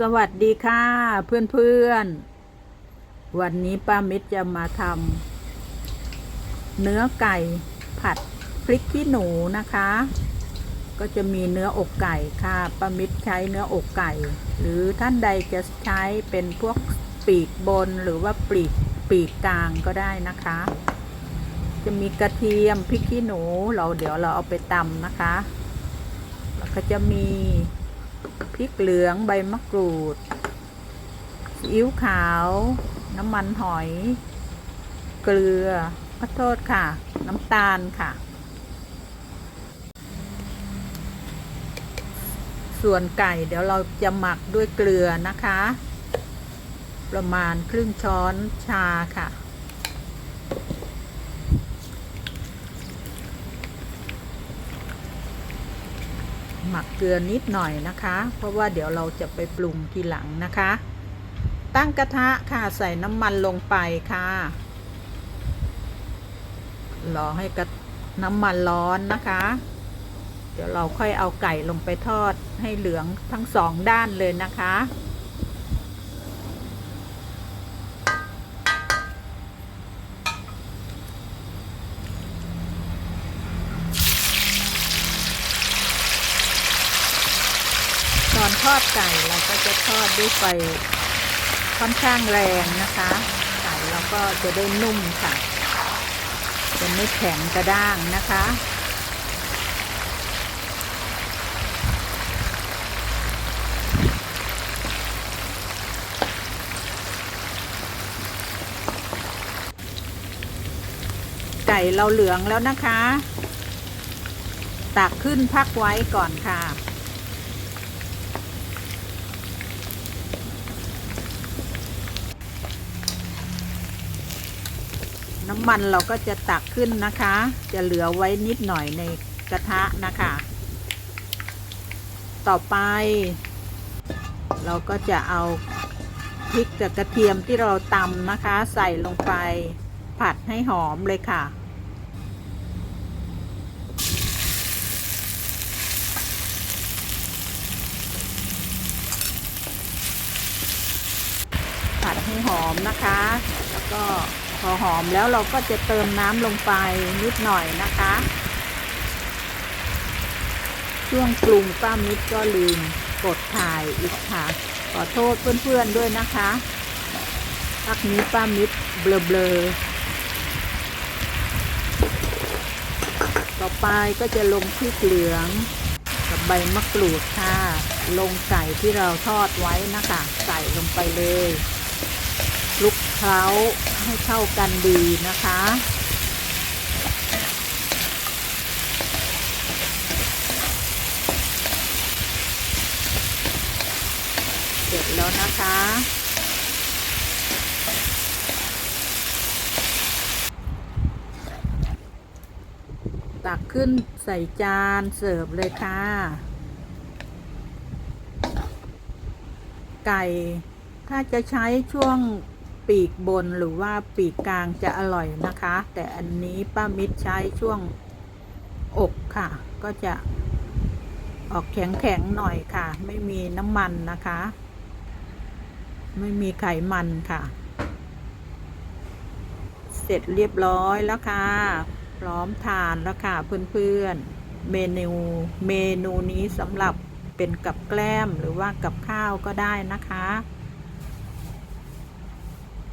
สวัสดีค่ะ เพื่อนๆ วันนี้ป้ามิตรจะมาทำเนื้อไก่ผัดพริกขี้หนูนะคะ ก็จะมีเนื้ออกไก่ค่ะป้ามิตรใช้เนื้ออกไก่ หรือท่านใดจะใช้เป็นพวกปีกบนหรือว่าปีกปีกกลางก็ได้นะคะ จะมีกระเทียมพริกขี้หนูเราเดี๋ยวเราเอาไปตำนะคะ แล้วก็จะมี พริกเหลืองใบมะกรูดซีอิ๊วขาว น้ำมันหอย เกลือขอโทษค่ะ น้ำตาลค่ะ ส่วนไก่เดี๋ยวเราจะหมักด้วยเกลือนะคะ ประมาณครึ่งช้อนชาค่ะ หมักเกลือนิดหน่อยนะคะ เพราะว่าเดี๋ยวเราจะไปปรุงทีหลังนะคะ ตั้งกระทะค่ะใส่น้ำมันลงไปค่ะรอให้กระน้ำมันร้อนนะคะ เดี๋ยวเราค่อยเอาไก่ลงไปทอดให้เหลืองทั้งสองด้านเลยนะคะ อนทอดไก่เราก็จะทอดด้วยไฟค่อนข้างแรงนะคะ ไก่เราก็จะได้นุ่มค่ะจะไม่แข็งกระด้างนะคะไก่เราเหลืองแล้วนะคะ ตักขึ้นพักไว้ก่อนค่ะ น้ำมันเราก็จะตักขึ้นนะคะ จะเหลือไว้นิดหน่อยในกระทะนะคะ ต่อไป เราก็จะเอาพริกกับกระเทียมที่เราตำนะคะ ใส่ลงไปผัดให้หอมเลยค่ะ ผัดให้หอมนะคะ แล้วก็ อหอมแล้วเราก็จะเติมน้ำลงไปนิดหน่อยนะคะ ช่วงปรุงป้ามิตรก็ลืมกดถ่ายอีกค่ะ ขอโทษเพื่อนๆด้วยนะคะพักนี้ป้ามิตรเบลอๆต่อไปก็จะลงพริกเหลืองกับใบมะกรูดค่ะ ลงไก่ที่เราทอดไว้นะคะ ใส่ลงไปเลย คลุกเคล้าให้เข้ากันดีนะคะ เสร็จแล้วนะคะตักขึ้นใส่จานเสิร์ฟเลยค่ะ ไก่ ถ้าจะใช้ช่วงปีกบนหรือว่าปีกกลางจะอร่อยนะคะ แต่อันนี้ป้ามิตรใช้ช่วงอกค่ะ ก็จะออกแข็งๆหน่อยค่ะ ไม่มีน้ำมันนะคะ ไม่มีไขมันค่ะ เสร็จเรียบร้อยแล้วค่ะ พร้อมทานแล้วค่ะเพื่อนๆ เมนูเมนูนี้สำหรับเป็นกับแกล้มหรือว่ากับข้าวก็ได้นะคะ